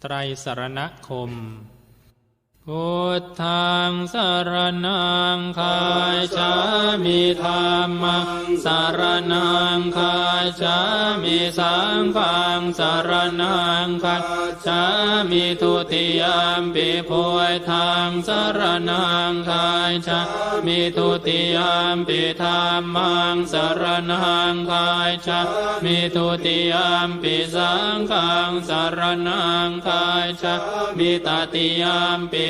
ไตรสารณคม พุทธังสารนังคายชามิธรรมังสารนังคายชามิสังฆังสารนังคายชามิทุติยามปิพุทธังสารนังคายชามิทุติยามปิธรรมังสารนังคายชามิทุติยามปิสังฆังสารนังคายชามิตติยามปิ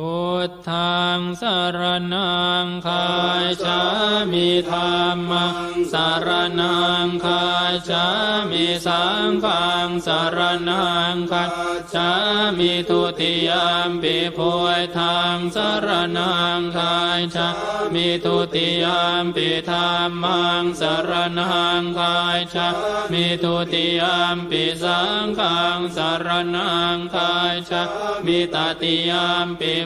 พุทธังสารนังคายชามิธรรมังสารนังคายชามิสังฆังสารนังคายชามิทุติยามปิพุทธังสารนังคายชามิทุติยามปิธรรมังสารนังคายชามิทุติยามปิสังฆังสารนังคายชามิตติยามปิ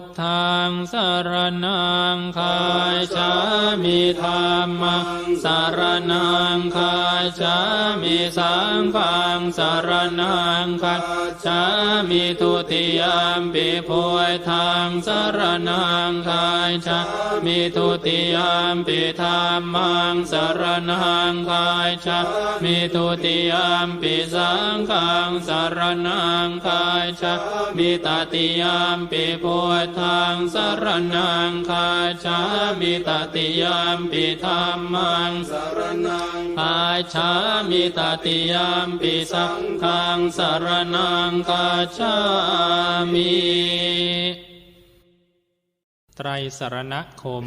ทธังสารนังคายชามิธรรมังสารนังคายชามิสังฆังสารนังคายชามิทุติยามปิโพุทธังสารนังคายชามิทุติยามปิธรรมังสารนังคายชามิทุติยามปิสังฆังสารนังคายชามิตติยามปิโพุทางสารนังคาชามิตติยามปิธรรมังสารนังคาชามิตติยามปิสังฆังสารนังคาชามิไตรสารณคม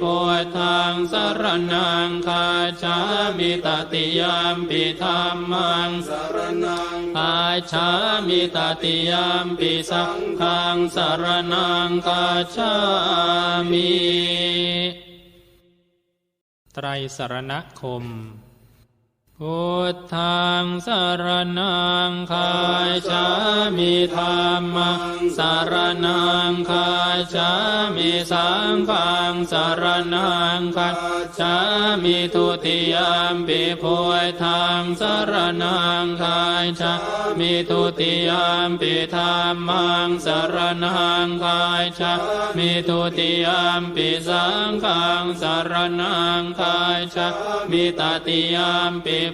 พุทธังสารนังคาชามิตติยามปิธรรมังสารนังคาชามิตติยามปิสังฆังสารนังคาชามิไตรสรณคม พุทธังสารนังคายชามิธรรมังสารนังคายชามิสังฆังสารนังคายชามิทุติยามปิพุทธังสารนังคายชามิทุติยามปิธรรมังสารนังคายชามิทุติยามปิสังฆังสารนังคายชามิตติยามปิ